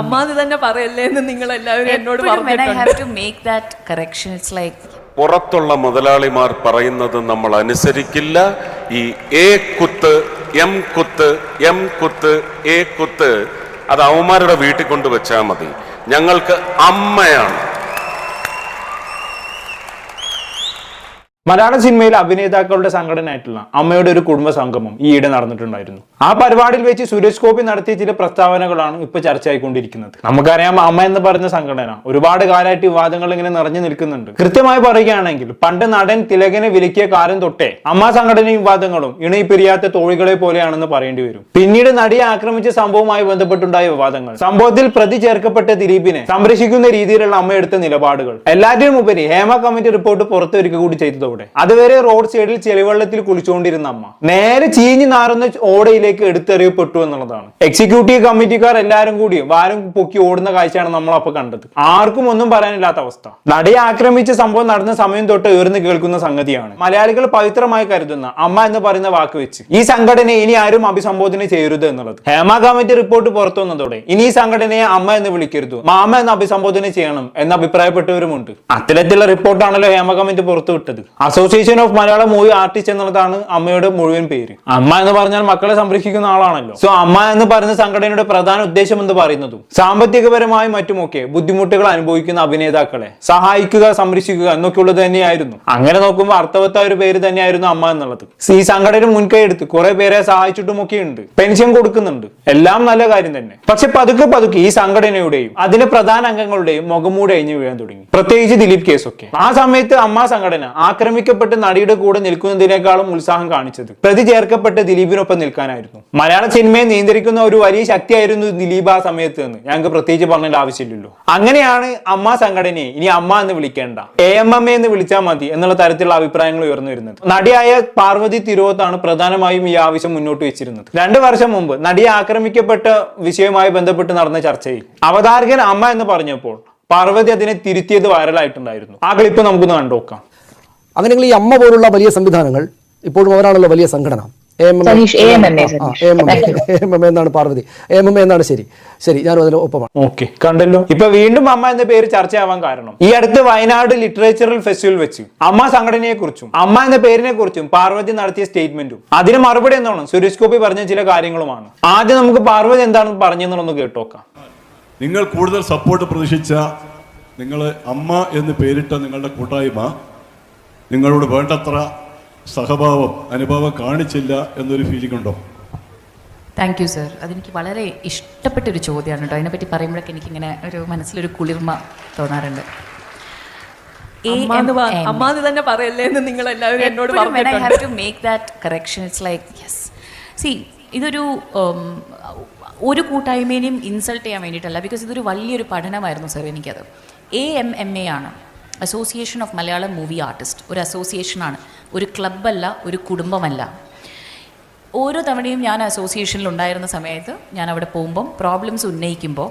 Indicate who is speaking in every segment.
Speaker 1: അമ്മാന്ന് തന്നെ പറയല്ലേ എന്ന് നിങ്ങൾ എല്ലാവരും എന്നോട്
Speaker 2: എപ്പോഴും I
Speaker 1: പറഞ്ഞിട്ടുണ്ട്.
Speaker 2: have to make that correction, it's like
Speaker 3: പുറത്തുള്ള മുതലാളിമാർ പറയുന്നത് നമ്മൾ അനുസരിക്കില്ല. ഈ എ കുത്ത് എം കുത്ത് എം കുത്ത് എ കുത്ത് അത് അവന്മാരുടെ വീട്ടിൽ കൊണ്ട് വെച്ചാൽ മതി. ഞങ്ങൾക്ക് അമ്മയാണ്.
Speaker 4: മലയാള സിനിമയിൽ അഭിനേതാക്കളുടെ സംഘടനയായിട്ടുള്ള അമ്മയുടെ ഒരു കുടുംബ സംഗമം ഈയിടെ നടന്നിട്ടുണ്ടായിരുന്നു. ആ പരിപാടിയിൽ വെച്ച് സുരേഷ് ഗോപി നടത്തിയ ചില പ്രസ്താവനകളാണ് ഇപ്പൊ ചർച്ചയായിക്കൊണ്ടിരിക്കുന്നത്. നമുക്കറിയാം അമ്മ എന്ന് പറഞ്ഞ സംഘടന ഒരുപാട് കാലമായിട്ട് വിവാദങ്ങൾ ഇങ്ങനെ നിറഞ്ഞു നിൽക്കുന്നുണ്ട്. കൃത്യമായി പറയുകയാണെങ്കിൽ പണ്ട് നടൻ തിലകനെ വിലക്കിയ കാലം തൊട്ടേ അമ്മ സംഘടനയും വിവാദങ്ങളും ഇണയി പിരിയാത്ത തോഴികളെ പോലെയാണെന്ന് പറയേണ്ടി വരും. പിന്നീട് നടിയെ ആക്രമിച്ച സംഭവവുമായി ബന്ധപ്പെട്ടുണ്ടായ വിവാദങ്ങൾ സംഭവത്തിൽ പ്രതി ചേർക്കപ്പെട്ട ദിലീപിനെ സംരക്ഷിക്കുന്ന രീതിയിലുള്ള അമ്മ എടുത്ത നിലപാടുകൾ എല്ലാറ്റിനും ഉപരി ഹേമ കമ്മിറ്റി റിപ്പോർട്ട് പുറത്തുവരിക കൂടി ചെയ്തതോടെ അതുവരെ റോഡ് സൈഡിൽ ചെളിവെള്ളത്തിൽ കുളിച്ചുകൊണ്ടിരുന്ന അമ്മ. നേരെ ചീഞ്ഞു നാറുന്ന ഓടയിലേക്ക് എടുത്തെറിയപ്പെട്ടു എന്നുള്ളതാണ്. എക്സിക്യൂട്ടീവ് കമ്മിറ്റിക്കാർ എല്ലാവരും കൂടി വാരം പൊക്കി ഓടുന്ന കാഴ്ചയാണ് നമ്മൾ അപ്പൊ കണ്ടത്. ആർക്കും ഒന്നും പറയാനില്ലാത്ത അവസ്ഥ. നടിയെ ആക്രമിച്ച സംഭവം നടന്ന സമയം തൊട്ട് ഉയർന്നു കേൾക്കുന്ന സംഗതിയാണ്. മലയാളികൾ പവിത്രമായി കരുതുന്ന അമ്മ എന്ന് പറയുന്ന വാക്ക് വെച്ച്. ഈ സംഘടനയെ ഇനി ആരും അഭിസംബോധന ചെയ്യരുത് എന്നുള്ളത്. ഹേമ കമ്മിറ്റി റിപ്പോർട്ട് പുറത്തു വന്നതോടെ ഇനി ഈ സംഘടനയെ അമ്മ എന്ന് വിളിക്കരുത്. മാമ എന്ന് അഭിസംബോധന ചെയ്യണം എന്ന് അഭിപ്രായപ്പെട്ടവരുമുണ്ട്. അത്തരത്തിലുള്ള റിപ്പോർട്ടാണല്ലോ ഹേമ കമ്മിറ്റി പുറത്തുവിട്ടത്. Association of Malayalam movie artist എന്നുള്ളതാണ് അമ്മയുടെ മുഴുവൻ പേര്. അമ്മ എന്ന് പറഞ്ഞാൽ മക്കളെ സംരക്ഷിക്കുന്ന ആളാണല്ലോ. സോ അമ്മ എന്ന് പറയുന്ന സംഘടനയുടെ പ്രധാന ഉദ്ദേശം എന്ന് പറയുന്നത് സാമ്പത്തികപരമായി മറ്റുമൊക്കെ ബുദ്ധിമുട്ടുകൾ അനുഭവിക്കുന്ന അഭിനേതാക്കളെ സഹായിക്കുക സംരക്ഷിക്കുക എന്നൊക്കെയുള്ളത് തന്നെയായിരുന്നു. അങ്ങനെ നോക്കുമ്പോൾ അർത്ഥവത്തായ ഒരു പേര് തന്നെയായിരുന്നു അമ്മ എന്നുള്ളത്. ഈ സംഘടന മുൻകൈ എടുത്ത് കുറെ പേരെ സഹായിച്ചിട്ടുമൊക്കെ ഉണ്ട്. പെൻഷൻ കൊടുക്കുന്നുണ്ട്. എല്ലാം നല്ല കാര്യം തന്നെ. പക്ഷെ പതുക്കെ പതുക്കെ ഈ സംഘടനയുടെയും അതിലെ പ്രധാന അംഗങ്ങളുടെയും മുഖമൂടി അഴിഞ്ഞു വീഴാൻ തുടങ്ങി. പ്രത്യേകിച്ച് ദിലീപ് കേസൊക്കെ. ആ സമയത്ത് അമ്മ സംഘടന ആക്രമിക്കപ്പെട്ട് നടിയുടെ കൂടെ നിൽക്കുന്നതിനേക്കാളും ഉത്സാഹം കാണിച്ചത്. പ്രതി ചേർക്കപ്പെട്ട് ദിലീപിനൊപ്പം നിൽക്കാനായിരുന്നു. മലയാള സിനിമയെ നിയന്ത്രിക്കുന്ന ഒരു വലിയ ശക്തിയായിരുന്നു ദിലീപ് ആ സമയത്ത് എന്ന് ഞങ്ങൾക്ക് പ്രത്യേകിച്ച് പറഞ്ഞേണ്ട ആവശ്യമില്ലല്ലോ. അങ്ങനെയാണ് അമ്മ സംഘടനയെ ഇനി അമ്മ എന്ന് വിളിക്കേണ്ട. എ എം എം എന്ന് വിളിച്ചാൽ മതി എന്നുള്ള തരത്തിലുള്ള അഭിപ്രായങ്ങൾ ഉയർന്നു വരുന്നത്. നടിയായ പാർവതി തിരുവത്താണ് പ്രധാനമായും ഈ ആവശ്യം മുന്നോട്ട് വെച്ചിരുന്നത്. രണ്ടു വർഷം മുമ്പ് നടിയെ ആക്രമിക്കപ്പെട്ട വിഷയവുമായി ബന്ധപ്പെട്ട് നടന്ന ചർച്ചയിൽ അവതാരകൻ അമ്മ എന്ന് പറഞ്ഞപ്പോൾ പാർവതി അതിനെ തിരുത്തിയത് വൈറലായിട്ടുണ്ടായിരുന്നു ആ ക്ലിപ്പ് നമുക്കൊന്ന് കണ്ടുനോക്കാം.
Speaker 5: അങ്ങനെയെങ്കിൽ ഈ അമ്മ പോലുള്ള വലിയ സംവിധാനങ്ങൾ ഇപ്പോഴും അവരാണല്ലോ വലിയ സംഘടന. എന്നാണ് പാർവതി. എന്നാണ് ശരി. ശരി ഞാൻ അതിന് ഒപ്പമാണ്.
Speaker 4: ഓക്കെ കണ്ടല്ലോ. ഇപ്പൊ വീണ്ടും അമ്മ എന്ന പേര് ചർച്ചയാവാൻ കാരണം. ഈ അടുത്ത് വയനാട് ലിറ്ററേച്ചറൽ ഫെസ്റ്റിവൽ വെച്ച് അമ്മ സംഘടനയെ കുറിച്ചും അമ്മ എന്ന പേരിനെ കുറിച്ചും പാർവതി നടത്തിയ സ്റ്റേറ്റ്മെന്റും അതിന് മറുപടി എന്താണ്? സുരേഷ് ഗോപി പറഞ്ഞ ചില കാര്യങ്ങളുമാണ്. ആദ്യം നമുക്ക് പാർവതി എന്താണെന്ന് പറഞ്ഞെന്നുള്ളൊന്ന് കേട്ടോക്കാം.
Speaker 6: നിങ്ങൾ കൂടുതൽ സപ്പോർട്ട് പ്രതീക്ഷിച്ച നിങ്ങൾ അമ്മ എന്ന് പേരിട്ട നിങ്ങളുടെ കൂട്ടായ്മ നിങ്ങളോട് വേണ്ടത്ര സഹഭാവം അനുഭവം കാണിച്ചില്ല എന്നൊരു ഫീലിംഗ് ഉണ്ടോ?
Speaker 2: താങ്ക് യു സർ അതെനിക്ക് വളരെ ഇഷ്ടപ്പെട്ട ഒരു ചോദ്യമാണ് കേട്ടോ അതിനെപ്പറ്റി പറയുമ്പോഴൊക്കെ എനിക്കിങ്ങനെ ഒരു മനസ്സിലൊരു കുളിർമ തോന്നാറുണ്ട്.
Speaker 1: അമ്മാന്ന് തന്നെ പറയല്ലേ എന്ന് നിങ്ങൾ എല്ലാവരും എന്നോട്
Speaker 2: എപ്പോഴും when I have
Speaker 1: പറഞ്ഞിട്ടുണ്ട്
Speaker 2: to make that correction, it's like, yes. See, ഇതൊരു ഒരു കൂട്ടായ്മേനെയും ഇൻസൾട്ട് ചെയ്യാൻ വേണ്ടിയിട്ടല്ല ബിക്കോസ് ഇതൊരു വലിയൊരു പഠനമായിരുന്നു സർ എനിക്കത്. എ എം എം എ ആണ്. Association of Malayalam movie artist ഒരു അസോസിയേഷനാണ് ഒരു ക്ലബ്ബല്ല ഒരു കുടുംബമല്ല. ഓരോ തവണയും ഞാൻ അസോസിയേഷനിൽ ഉണ്ടായിരുന്ന സമയത്ത് ഞാൻ അവിടെ പോകുമ്പം പ്രോബ്ലംസ് ഉന്നയിക്കുമ്പോൾ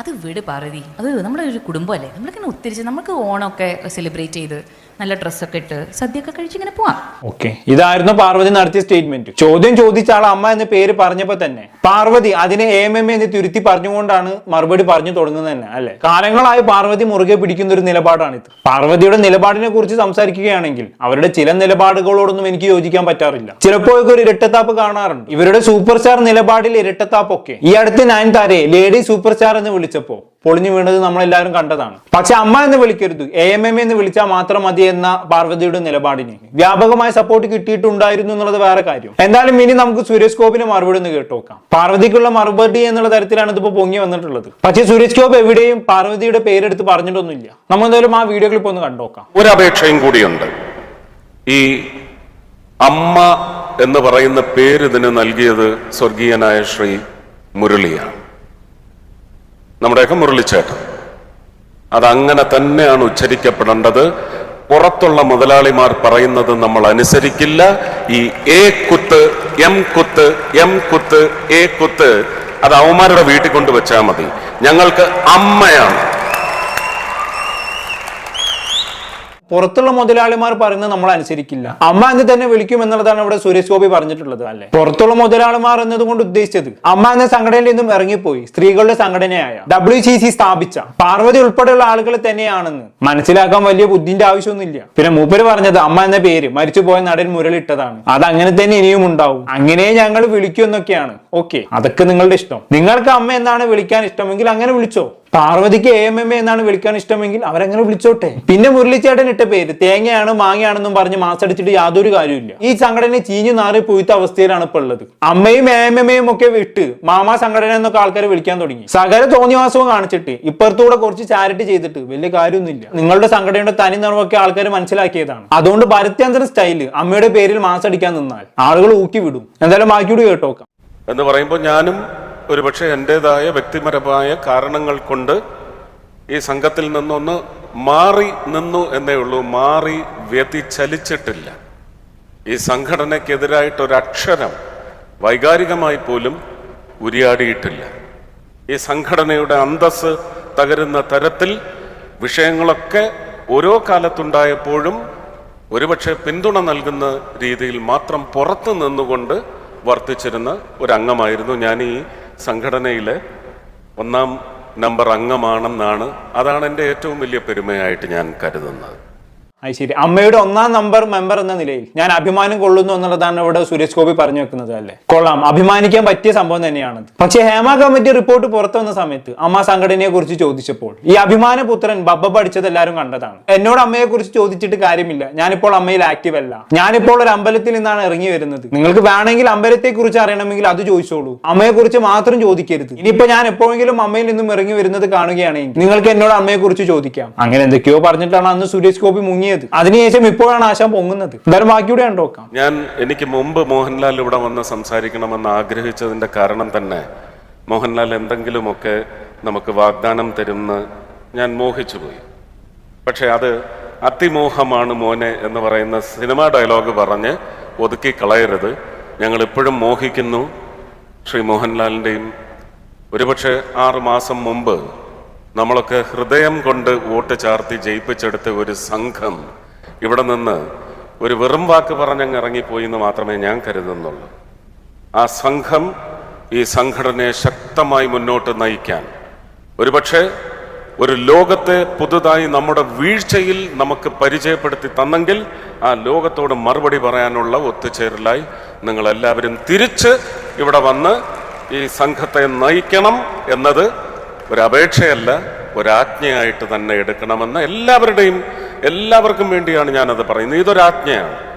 Speaker 2: അത് വീട് പറതി അത് നമ്മുടെ ഒരു കുടുംബമല്ലേ? നമ്മളിങ്ങനെ ഒത്തിരിച്ച് നമുക്ക് ഓണമൊക്കെ സെലിബ്രേറ്റ് ചെയ്ത് നല്ല ഡ്രസ്സൊക്കെ ഇട്ട് സദ്യയൊക്കെ കഴിച്ച് ഇങ്ങനെ പോവാം.
Speaker 4: ഓക്കെ ഇതായിരുന്നു പാർവതി നടത്തിയ സ്റ്റേറ്റ്മെന്റ് ചോദ്യം ചോദിച്ച ആൾ അമ്മ എന്ന പേര് പറഞ്ഞപ്പോ തന്നെ പാർവതി അതിനെ എം എം എന്ന് തിരുത്തി പറഞ്ഞുകൊണ്ടാണ് മറുപടി പറഞ്ഞു തുടങ്ങുന്നത് തന്നെ അല്ലെ? കാലങ്ങളായി പാർവതി മുറുകെ പിടിക്കുന്ന ഒരു നിലപാടാണ് ഇത് പാർവതിയുടെ നിലപാടിനെ കുറിച്ച് സംസാരിക്കുകയാണെങ്കിൽ അവരുടെ ചില നിലപാടുകളോടൊന്നും എനിക്ക് യോജിക്കാൻ പറ്റാറില്ല. ചിലപ്പോഴൊക്കെ ഒരു ഇരട്ടത്താപ്പ് കാണാറുണ്ട്. ഇവരുടെ സൂപ്പർ സ്റ്റാർ നിലപാടിൽ ഇരട്ടത്താപ്പൊക്കെ. ഈ അടുത്ത് നയൻ താരെ ലേഡി സൂപ്പർ സ്റ്റാർ എന്ന് വിളിച്ചപ്പോ പൊളിഞ്ഞു വീണത് നമ്മളെല്ലാവരും കണ്ടതാണ്. പക്ഷെ അമ്മ എന്ന് വിളിക്കരുത്. എ എം എം എന്ന് വിളിച്ചാൽ മാത്രം മതി എന്ന പാർവതിയുടെ നിലപാടിന് വ്യാപകമായ സപ്പോർട്ട് കിട്ടിയിട്ടുണ്ടായിരുന്നു എന്നുള്ളത് വേറെ കാര്യം. എന്തായാലും ഇനി നമുക്ക് സുരേഷ് ഗോപിന് മറുപടി ഒന്ന് കേട്ടോക്കാം. പാർവതിക്കുള്ള മറുപടി എന്നുള്ള തരത്തിലാണ് ഇതിപ്പോ പൊങ്ങി വന്നിട്ടുള്ളത്. പക്ഷേ സുരേഷ് ഗോപ് എവിടെയും പാർവതിയുടെ പേരെടുത്ത് പറഞ്ഞിട്ടൊന്നുമില്ല. നമ്മൾ എന്തായാലും ആ വീഡിയോ ക്ലിപ്പ് ഒന്ന് കണ്ടോക്കാം.
Speaker 3: ഒരു അപേക്ഷയും കൂടിയുണ്ട്. ഈ അമ്മ എന്ന് പറയുന്ന പേര് ഇതിന് നൽകിയത് സ്വർഗീയനായ ശ്രീ മുരളിയാണ്. നമ്മുടെയൊക്കെ മുരളിച്ചേട്ടൻ. അതങ്ങനെ തന്നെയാണ് ഉച്ചരിക്കപ്പെടേണ്ടത്. പുറത്തുള്ള മുതലാളിമാർ പറയുന്നത് നമ്മൾ അനുസരിക്കില്ല. ഈ എ കുത്ത് എം കുത്ത് എം കുത്ത് എ കുത്ത് അത് അവന്മാരുടെ വീട്ടിൽ കൊണ്ടുവച്ചാൽ മതി. ഞങ്ങൾക്ക് അമ്മയാണ്.
Speaker 4: പുറത്തുള്ള മുതലാളിമാർ പറയുന്നത് നമ്മൾ അനുസരിക്കില്ല അമ്മ എന്ന് തന്നെ വിളിക്കും എന്നുള്ളതാണ് ഇവിടെ സുരേഷ് ഗോപി പറഞ്ഞിട്ടുള്ളത് അല്ലെ? പുറത്തുള്ള മുതലാളിമാർ എന്നതുകൊണ്ട് ഉദ്ദേശിച്ചത് അമ്മ എന്ന സംഘടനയിൽ നിന്നും ഇറങ്ങിപ്പോയി സ്ത്രീകളുടെ സംഘടനയായ ഡബ്ല്യു സി സി സ്ഥാപിച്ച പാർവതി ഉൾപ്പെടെയുള്ള ആളുകൾ തന്നെയാണെന്ന് മനസ്സിലാക്കാൻ വലിയ ബുദ്ധിന്റെ ആവശ്യമൊന്നുമില്ല. പിന്നെ മൂപ്പര് പറഞ്ഞത് അമ്മ എന്ന പേര് മരിച്ചുപോയ നടൻ മുരളിട്ടതാണ്. അത് അങ്ങനെ തന്നെ ഇനിയും ഉണ്ടാവും. അങ്ങനെ ഞങ്ങൾ വിളിക്കും എന്നൊക്കെയാണ്. ഓക്കെ അതൊക്കെ നിങ്ങളുടെ ഇഷ്ടം. നിങ്ങൾക്ക് അമ്മ എന്നാണ് വിളിക്കാൻ ഇഷ്ടമെങ്കിൽ അങ്ങനെ വിളിച്ചോ. പാർവതിക്ക് എ എം എം എ എന്നാണ് വിളിക്കാൻ ഇഷ്ടമെങ്കിൽ അവരങ്ങനെ വിളിച്ചോട്ടെ. പിന്നെ മുരളിച്ചേട്ടൻ ഇട്ട പേര് തേങ്ങയാണ് മാങ്ങയാണെന്നും പറഞ്ഞ് മാസടിച്ചിട്ട് യാതൊരു കാര്യമില്ല ഈ സംഘടന ചീഞ്ഞു നാറി പൂത്ത അവസ്ഥയിലാണ് ഇപ്പൊ ഉള്ളത്. അമ്മയും എ എം എം എയും ഒക്കെ വിട്ട് മാമാ സംഘടന എന്നൊക്കെ ആൾക്കാരെ വിളിക്കാൻ തുടങ്ങി. സകല തോന്നിവാസവും കാണിച്ചിട്ട് ഇപ്പുറത്തൂടെ കുറച്ച് ചാരിറ്റി ചെയ്തിട്ട് വലിയ കാര്യമൊന്നുമില്ല. നിങ്ങളുടെ സംഘടനയുടെ തനി നിറമൊക്കെ ആൾക്കാർ മനസ്സിലാക്കിയതാണ്. അതുകൊണ്ട് ഭരത്യാന്തര സ്റ്റൈൽ അമ്മയുടെ പേരിൽ മാസടിക്കാൻ നിന്നാൽ ആളുകൾ ഊക്കി വിടും എന്തായാലും ബാക്കിയോട് കേട്ടോക്കാം.
Speaker 3: എന്ന് പറയുമ്പോൾ ഞാനും ഒരുപക്ഷെ എന്റെതായ വ്യക്തിപരമായ കാരണങ്ങൾ കൊണ്ട് ഈ സംഘത്തിൽ നിന്നൊന്ന് മാറി നിന്നു എന്നേ ഉള്ളൂ. മാറി വ്യതിചലിച്ചിട്ടില്ല. ഈ സംഘടനയ്ക്കെതിരായിട്ടൊരക്ഷരം വൈകാരികമായി പോലും ഉരിയാടിയിട്ടില്ല. ഈ സംഘടനയുടെ അന്തസ് തകരുന്ന തരത്തിൽ വിഷയങ്ങളൊക്കെ ഓരോ കാലത്തുണ്ടായപ്പോഴും ഒരുപക്ഷെ പിന്തുണ നൽകുന്ന രീതിയിൽ മാത്രം പുറത്തു നിന്നുകൊണ്ട് വർത്തിച്ചിരുന്ന ഒരു അംഗമായിരുന്നു ഞാൻ ഈ സംഘടനയിലെ ഒന്നാം നമ്പർ അംഗമാണെന്നാണ് അതാണ് എന്റെ ഏറ്റവും വലിയ പെരുമയായിട്ട് ഞാൻ കരുതുന്നത്.
Speaker 4: അത് ശരി അമ്മയുടെ ഒന്നാം നമ്പർ മെമ്പർ എന്ന നിലയിൽ ഞാൻ അഭിമാനം കൊള്ളുന്നു എന്നുള്ളതാണ് ഇവിടെ സുരേഷ് ഗോപി പറഞ്ഞു വെക്കുന്നത് അല്ലേ? കൊള്ളാം. അഭിമാനിക്കാൻ പറ്റിയ സംഭവം തന്നെയാണത് പക്ഷേ ഹേമ കമ്മിറ്റി റിപ്പോർട്ട് പുറത്തു വന്ന സമയത്ത് അമ്മ സംഘടനയെ കുറിച്ച് ചോദിച്ചപ്പോൾ ഈ അഭിമാന പുത്രൻ ബബ്ബ പഠിച്ചത് എല്ലാവരും കണ്ടതാണ്. എന്നോട് അമ്മയെ കുറിച്ച് ചോദിച്ചിട്ട് കാര്യമില്ല. ഞാനിപ്പോൾ അമ്മയിൽ ആക്റ്റീവ് അല്ല. ഞാനിപ്പോൾ ഒരു അമ്പലത്തിൽ നിന്നാണ് ഇറങ്ങി വരുന്നത്. നിങ്ങൾക്ക് വേണമെങ്കിൽ അമ്പലത്തെ കുറിച്ച് അറിയണമെങ്കിൽ അത് ചോദിച്ചോളൂ. അമ്മയെ കുറിച്ച് മാത്രം ചോദിക്കരുത്. ഇനിയിപ്പോ ഞാൻ എപ്പോഴെങ്കിലും അമ്മയിൽ നിന്നും ഇറങ്ങി വരുന്നത് കാണുകയാണെങ്കിൽ നിങ്ങൾക്ക് എന്നോട് അമ്മയെ കുറിച്ച് ചോദിക്കാം. അങ്ങനെ എന്തൊക്കെയോ പറഞ്ഞിട്ടാണ് അന്ന് സുരേഷ് ഗോപി മുങ്ങിയത് അതിനുശേഷം ഇപ്പോഴാണ് ആശാൻ പൊങ്ങുന്നത്. എന്തായാലും ബാക്കിയൂടെ കണ്ടോക്കാം
Speaker 3: ഞാൻ എനിക്ക് മുമ്പ് മോഹൻലാൽ ഇവിടെ വന്ന് സംസാരിക്കണമെന്ന് ആഗ്രഹിച്ചതിന്റെ കാരണം തന്നെ മോഹൻലാൽ എന്തെങ്കിലുമൊക്കെ നമുക്ക് വാഗ്ദാനം തരുമെന്ന് ഞാൻ മോഹിച്ചു പോയി. പക്ഷെ അത് അതിമോഹമാണ് മോനെ എന്ന് പറയുന്ന സിനിമ ഡയലോഗ് പറഞ്ഞ് ഒതുക്കി കളയരുത്. ഞങ്ങൾ ഇപ്പോഴും മോഹിക്കുന്നു. ശ്രീ മോഹൻലാലിന്റെയും ഒരുപക്ഷെ ആറ് മാസം മുമ്പ് നമ്മളൊക്കെ ഹൃദയം കൊണ്ട് വോട്ട് ചാർത്തി ജയിപ്പിച്ചെടുത്ത ഒരു സംഘം ഇവിടെ നിന്ന് ഒരു വെറും വാക്ക് പറഞ്ഞങ്ങ് ഇറങ്ങിപ്പോയി എന്ന് മാത്രമേ ഞാൻ കരുതുന്നുള്ളൂ. ആ സംഘം ഈ സംഘടനയെ ശക്തമായി മുന്നോട്ട് നയിക്കാൻ. ഒരുപക്ഷെ ഒരു ലോകത്തെ പുതുതായി നമ്മുടെ വീഴ്ചയിൽ നമുക്ക് പരിചയപ്പെടുത്തി തന്നെങ്കിൽ ആ ലോകത്തോട് മറുപടി പറയാനുള്ള ഒത്തുചേരലായി നിങ്ങളെല്ലാവരും തിരിച്ച് ഇവിടെ വന്ന് ഈ സംഘത്തെ നയിക്കണം എന്നത് ഒരപേക്ഷയല്ല ഒരാജ്ഞയായിട്ട് തന്നെ എടുക്കണമെന്ന് എല്ലാവരുടെയും എല്ലാവർക്കും വേണ്ടിയാണ് ഞാനത് പറയുന്നത്. ഇതൊരാജ്ഞയാണ്.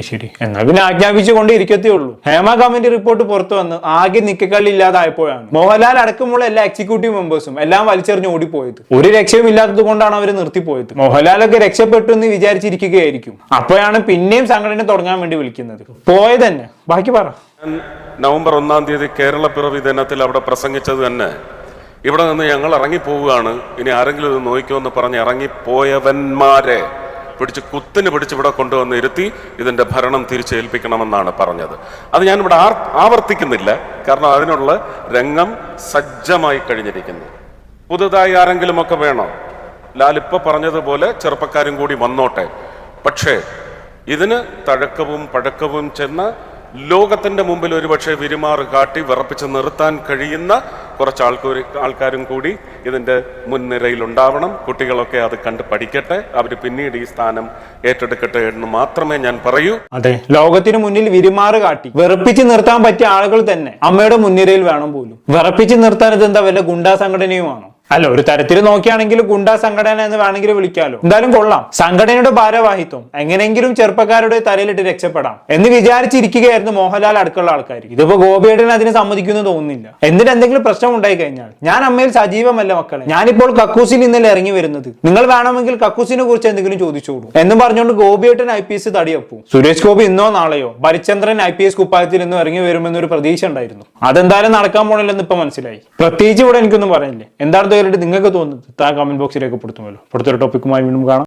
Speaker 4: ശരി. എന്നാൽ പിന്നെ ആജ്ഞാപിച്ചു കൊണ്ടിരിക്കത്തേ ഉള്ളൂ. ഹേമ കമ്മിറ്റി റിപ്പോർട്ട് പുറത്തു വന്ന് ആകെ നിക്കക്കള്ളി ഇല്ലാതായപ്പോഴാണ് മോഹൻലാൽ അടക്കമുള്ള എല്ലാ എക്സിക്യൂട്ടീവ് മെമ്പേഴ്സും എല്ലാം വലിച്ചെറിഞ്ഞ് ഓടിപ്പോയത്. ഒരു രക്ഷയും ഇല്ലാത്തത് കൊണ്ടാണ് അവർ നിർത്തിപ്പോയത്. മോഹൻലാലൊക്കെ രക്ഷപ്പെട്ടു എന്ന് വിചാരിച്ചിരിക്കുകയായിരിക്കും. അപ്പോഴാണ് പിന്നെയും സംഘടന തുടങ്ങാൻ വേണ്ടി വിളിക്കുന്നത്. പോയത് തന്നെ. ബാക്കി പറ.
Speaker 3: നവംബർ ഒന്നാം തീയതി കേരള പിറവി ദിനത്തിൽ അവിടെ പ്രസംഗിച്ചത് തന്നെ. ഇവിടെ നിന്ന് ഞങ്ങൾ ഇറങ്ങിപ്പോവുകയാണ്. ഇനി ആരെങ്കിലും ഇത് നോക്കിക്കുമെന്ന് പറഞ്ഞ് ഇറങ്ങിപ്പോയവന്മാരെ പിടിച്ച് കുത്തിന് പിടിച്ച് ഇവിടെ കൊണ്ടുവന്ന് ഇരുത്തി ഇതിന്റെ ഭരണം തിരിച്ചേൽപ്പിക്കണമെന്നാണ് പറഞ്ഞത്. അത് ഞാനിവിടെ ആർ ആവർത്തിക്കുന്നില്ല. കാരണം അതിനുള്ള രംഗം സജ്ജമായി കഴിഞ്ഞിരിക്കുന്നു. പുതുതായി ആരെങ്കിലുമൊക്കെ വേണോ? ലാലിപ്പ പറഞ്ഞതുപോലെ ചെറുപ്പക്കാരും കൂടി വന്നോട്ടെ. പക്ഷേ ഇതിന് തഴക്കവും പഴക്കവും ചെന്ന ലോകത്തിന്റെ മുമ്പിൽ ഒരുപക്ഷെ വിരുമാറ് കാട്ടി വിറപ്പിച്ച് നിർത്താൻ കഴിയുന്ന കുറച്ച് ആൾക്കാർ ആൾക്കാരും കൂടി ഇതിന്റെ മുൻനിരയിൽ ഉണ്ടാവണം കുട്ടികളൊക്കെ അത് കണ്ട് പഠിക്കട്ടെ. അവർ പിന്നീട് ഈ സ്ഥാനം ഏറ്റെടുക്കട്ടെ എന്ന് മാത്രമേ ഞാൻ പറയൂ.
Speaker 4: അതെ. ലോകത്തിന് മുന്നിൽ വിരുമാറ് കാട്ടി വെറുപ്പിച്ച് നിർത്താൻ പറ്റിയ ആളുകൾ തന്നെ അമ്മയുടെ മുൻനിരയിൽ വേണം പോലും. വിറപ്പിച്ച് നിർത്താൻ ഇത് എന്താ വല്ല ഗുണ്ടാ സംഘടനയുമാണോ? അല്ല ഒരു തരത്തിൽ നോക്കിയാണെങ്കിൽ ഗുണ്ടാ സംഘടന എന്ന് വേണമെങ്കിൽ വിളിക്കാലോ. എന്തായാലും കൊള്ളാം. സംഘടനയുടെ ഭാരവാഹിത്വം എങ്ങനെയെങ്കിലും ചെറുപ്പക്കാരുടെ തലയിലിട്ട് രക്ഷപ്പെടാം എന്ന് വിചാരിച്ചിരിക്കുകയായിരുന്നു മോഹൻലാൽ അടുക്കുള്ള ആൾക്കാർ ഇതിപ്പോ ഗോപിയേട്ടൻ അതിന് സമ്മതിക്കുന്നു തോന്നുന്നില്ല. എന്നിട്ട് എന്തെങ്കിലും പ്രശ്നം ഉണ്ടായി കഴിഞ്ഞാൽ. ഞാൻ അമ്മയിൽ സജീവമല്ല മക്കളെ. ഞാനിപ്പോൾ കക്കൂസിൽ ഇന്നലെ ഇറങ്ങി വരുന്നത്. നിങ്ങൾ വേണമെങ്കിൽ കക്കൂസിനെ കുറിച്ച് എന്തെങ്കിലും ചോദിച്ചോളൂ. എന്ന് പറഞ്ഞുകൊണ്ട് ഗോപിയേട്ടൻ ഐ പി എസ് തടിയപ്പു. സുരേഷ് ഗോപി ഇന്നോ നാളെയോ ഭരിചന്ദ്രൻ ഐ പി എസ് കുപ്പായത്തിൽ നിന്നും ഇറങ്ങി വരുമെന്നൊരു പ്രതീക്ഷ ഉണ്ടായിരുന്നു. അതെന്തായാലും നടക്കാൻ പോണില്ലെന്ന് ഇപ്പൊ മനസ്സിലായി. പ്രത്യേകിച്ച് ഇവിടെ എനിക്കൊന്നും പറയാനില്ലേ എന്താണ് കേട്ടിട്ട് നിങ്ങൾക്ക് തോന്നുന്നത് താ കമന്റ് ബോക്സിലേക്ക് രേഖപ്പെടുത്തുമല്ലോ അടുത്തൊരു ടോപ്പിക്കുമായി വീണ്ടും കാണാം.